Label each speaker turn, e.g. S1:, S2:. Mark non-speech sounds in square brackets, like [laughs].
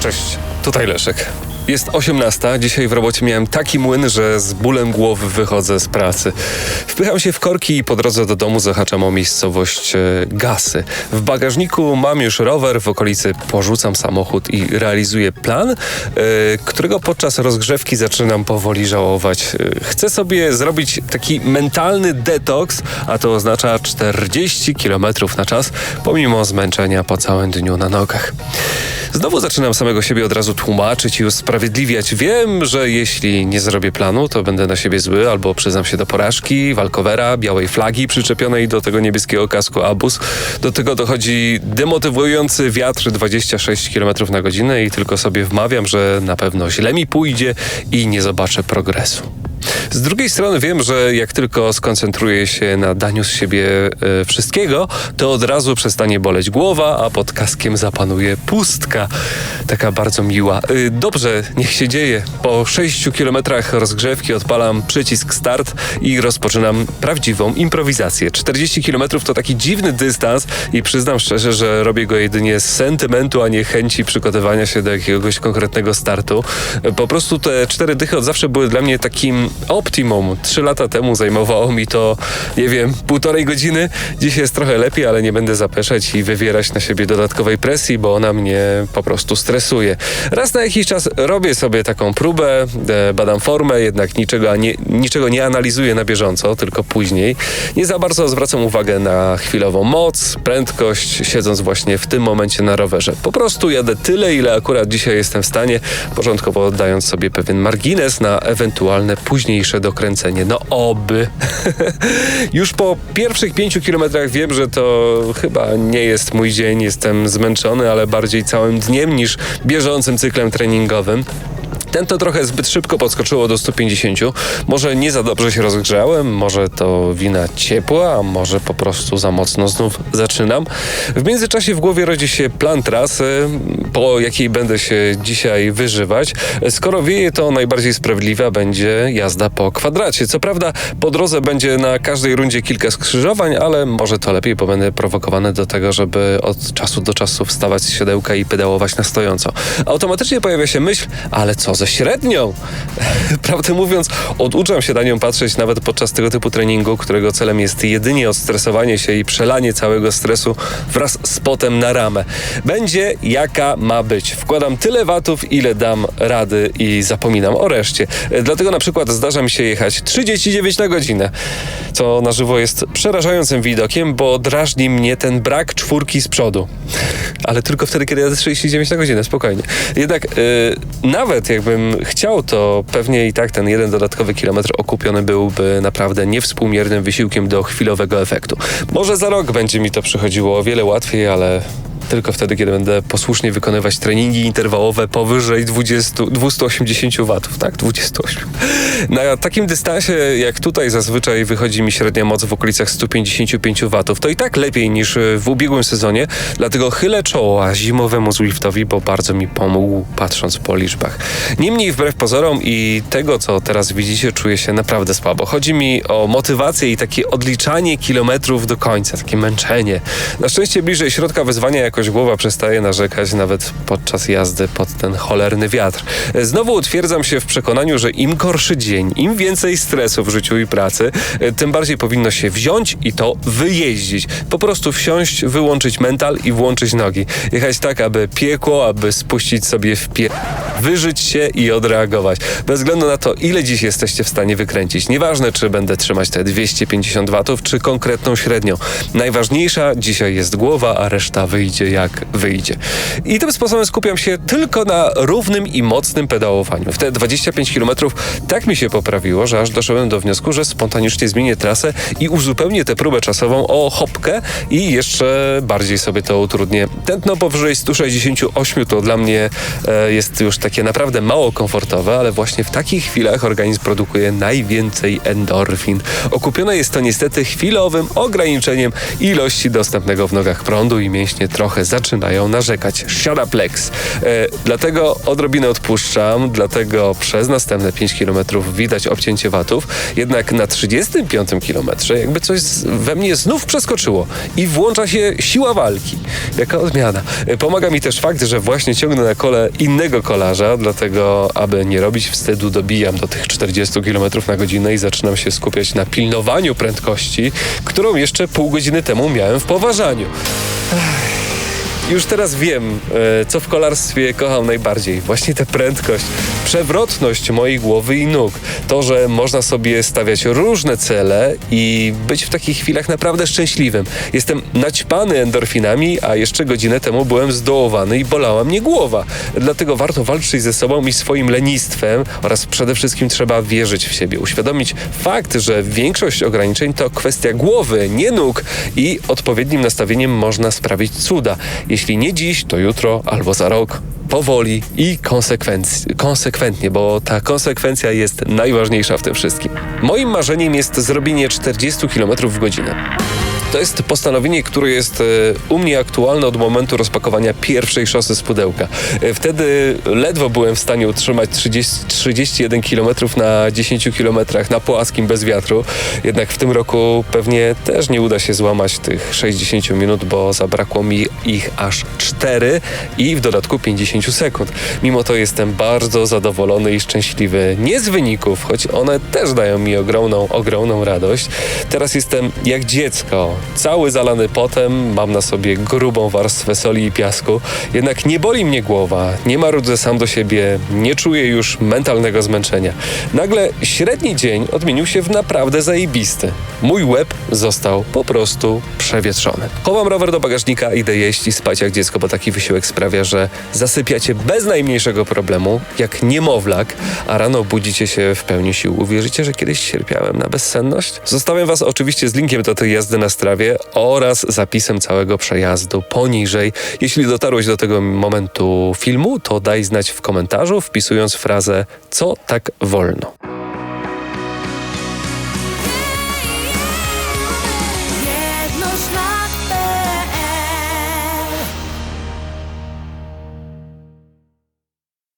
S1: Cześć, tutaj Leszek. Jest 18. Dzisiaj w robocie miałem taki młyn, że z bólem głowy wychodzę z pracy. Wpycham się w korki i po drodze do domu zahaczam o miejscowość e, Gasy. W bagażniku mam już rower, w okolicy porzucam samochód i realizuję plan, e, którego podczas rozgrzewki zaczynam powoli żałować. E, chcę sobie zrobić taki mentalny detoks, a to oznacza 40 km na czas, pomimo zmęczenia po całym dniu na nogach. Znowu zaczynam samego siebie od razu tłumaczyć i usprawiedliwiać. Wiem, że jeśli nie zrobię planu, to będę na siebie zły albo przyznam się do porażki, walkowera, białej flagi przyczepionej do tego niebieskiego kasku Abus. Do tego dochodzi demotywujący wiatr 26 km na godzinę i tylko sobie wmawiam, że na pewno źle mi pójdzie i nie zobaczę progresu. Z drugiej strony wiem, że jak tylko skoncentruję się na daniu z siebie e, wszystkiego, to od razu przestanie boleć głowa, a pod kaskiem zapanuje pustka. Taka bardzo miła. E, dobrze, niech się dzieje. Po 6 kilometrach rozgrzewki odpalam przycisk start i rozpoczynam prawdziwą improwizację. 40 kilometrów to taki dziwny dystans i przyznam szczerze, że robię go jedynie z sentymentu, a nie chęci przygotowania się do jakiegoś konkretnego startu. E, Po prostu te cztery dychy od zawsze były dla mnie takim optimum. Trzy lata temu zajmowało mi to, nie wiem, półtorej godziny. Dziś jest trochę lepiej, ale nie będę zapeszać i wywierać na siebie dodatkowej presji, bo ona mnie po prostu stresuje. Raz na jakiś czas robię sobie taką próbę, e, badam formę, jednak niczego nie, niczego nie analizuję na bieżąco, tylko później. Nie za bardzo zwracam uwagę na chwilową moc, prędkość, siedząc właśnie w tym momencie na rowerze. Po prostu jadę tyle, ile akurat dzisiaj jestem w stanie, początkowo oddając sobie pewien margines na ewentualne późniejsze dokręcenie. No oby. [laughs] Już po pierwszych pięciu kilometrach wiem, że to chyba nie jest mój dzień. Jestem zmęczony, ale bardziej całym dniem niż bieżącym cyklem treningowym. Ten to trochę zbyt szybko podskoczyło do 150. Może nie za dobrze się rozgrzałem, może to wina ciepła, a może po prostu za mocno znów zaczynam. W międzyczasie w głowie rodzi się plan trasy, po jakiej będę się dzisiaj wyżywać. Skoro wieje, to najbardziej sprawiedliwa będzie jazda po kwadracie. Co prawda po drodze będzie na każdej rundzie kilka skrzyżowań, ale może to lepiej, bo będę prowokowany do tego, żeby od czasu do czasu wstawać z siodełka i pedałować na stojąco. Automatycznie pojawia się myśl, ale co ze średnią? [laughs] Prawdę mówiąc, oduczam się na nią patrzeć nawet podczas tego typu treningu, którego celem jest jedynie odstresowanie się i przelanie całego stresu wraz z potem na ramę. Będzie jaka ma być. Wkładam tyle watów, ile dam rady i zapominam o reszcie. Dlatego na przykład zdarza mi się jechać 39 na godzinę, co na żywo jest przerażającym widokiem, bo drażni mnie ten brak czwórki z przodu. Ale tylko wtedy, kiedy jadę 39 na godzinę, spokojnie. Jednak yy, nawet jakbym chciał, to pewnie i tak ten jeden dodatkowy kilometr okupiony byłby naprawdę niewspółmiernym wysiłkiem do chwilowego efektu. Może za rok będzie mi to przychodziło o wiele łatwiej, ale tylko wtedy, kiedy będę posłusznie wykonywać treningi interwałowe powyżej 20, 280 watów, tak? 28. Na takim dystansie, jak tutaj zazwyczaj wychodzi mi średnia moc w okolicach 155 watów, to i tak lepiej niż w ubiegłym sezonie, dlatego chylę czoła zimowemu Zwiftowi, bo bardzo mi pomógł, patrząc po liczbach. Niemniej, wbrew pozorom i tego, co teraz widzicie, czuję się naprawdę słabo. Chodzi mi o motywację i takie odliczanie kilometrów do końca, takie męczenie. Na szczęście bliżej środka wyzwania jakoś głowa przestaje narzekać nawet podczas jazdy pod ten cholerny wiatr. Znowu utwierdzam się w przekonaniu, że im gorszy dzień, im więcej stresu w życiu i pracy, tym bardziej powinno się wziąć i to wyjeździć. Po prostu wsiąść, wyłączyć mental i włączyć nogi. Jechać tak, aby piekło, aby spuścić sobie w pie... Wyżyć się i odreagować. Bez względu na to, ile dziś jesteście w stanie wykręcić. Nieważne, czy będę trzymać te 250 watów, czy konkretną średnią. Najważniejsza dzisiaj jest głowa, a reszta wyjdzie jak wyjdzie. I tym sposobem skupiam się tylko na równym i mocnym pedałowaniu. W te 25 km tak mi się poprawiło, że aż doszedłem do wniosku, że spontanicznie zmienię trasę i uzupełnię tę próbę czasową o hopkę i jeszcze bardziej sobie to utrudnię. Tętno powyżej 168 to dla mnie e, jest już takie naprawdę mało komfortowe, ale właśnie w takich chwilach organizm produkuje najwięcej endorfin. Okupione jest to niestety chwilowym ograniczeniem ilości dostępnego w nogach prądu i mięśnie trochę trochę zaczynają narzekać. Shut up Lex. E, dlatego odrobinę odpuszczam, dlatego przez następne 5 km widać obcięcie watów. Jednak na 35 kilometrze jakby coś we mnie znów przeskoczyło i włącza się siła walki. Jaka odmiana. E, Pomaga mi też fakt, że właśnie ciągnę na kole innego kolarza, dlatego aby nie robić wstydu dobijam do tych 40 km na godzinę i zaczynam się skupiać na pilnowaniu prędkości, którą jeszcze pół godziny temu miałem w poważaniu. Już teraz wiem, e, co w kolarstwie kocham najbardziej. Właśnie tę prędkość, przewrotność mojej głowy i nóg. To, że można sobie stawiać różne cele i być w takich chwilach naprawdę szczęśliwym. Jestem naćpany endorfinami, a jeszcze godzinę temu byłem zdołowany i bolała mnie głowa. Dlatego warto walczyć ze sobą i swoim lenistwem oraz przede wszystkim trzeba wierzyć w siebie. Uświadomić fakt, że większość ograniczeń to kwestia głowy, nie nóg i odpowiednim nastawieniem można sprawić cuda. Jeśli nie dziś, to jutro albo za rok. Powoli i konsekwentnie, bo ta konsekwencja jest najważniejsza w tym wszystkim. Moim marzeniem jest zrobienie 40 km w godzinę. To jest postanowienie, które jest e, u mnie aktualne od momentu rozpakowania pierwszej szosy z pudełka. E, Wtedy ledwo byłem w stanie utrzymać 30, 31 km na 10 km na płaskim bez wiatru. Jednak w tym roku pewnie też nie uda się złamać tych 60 minut, bo zabrakło mi ich aż 4 i w dodatku 50 sekund. Mimo to jestem bardzo zadowolony i szczęśliwy. Nie z wyników, choć one też dają mi ogromną, ogromną radość. Teraz jestem jak dziecko, cały zalany potem, mam na sobie grubą warstwę soli i piasku, jednak nie boli mnie głowa, nie marudzę sam do siebie, nie czuję już mentalnego zmęczenia. Nagle średni dzień odmienił się w naprawdę zajebisty. Mój łeb został po prostu przewietrzony. Chowam rower do bagażnika, idę jeść i spać jak dziecko, bo taki wysiłek sprawia, że zasypiacie bez najmniejszego problemu, jak niemowlak, a rano budzicie się w pełni sił. Uwierzycie, że kiedyś cierpiałem na bezsenność? Zostawiam was oczywiście z linkiem do tej jazdy na oraz zapisem całego przejazdu poniżej. Jeśli dotarłeś do tego momentu filmu, to daj znać w komentarzu, wpisując frazę co tak wolno.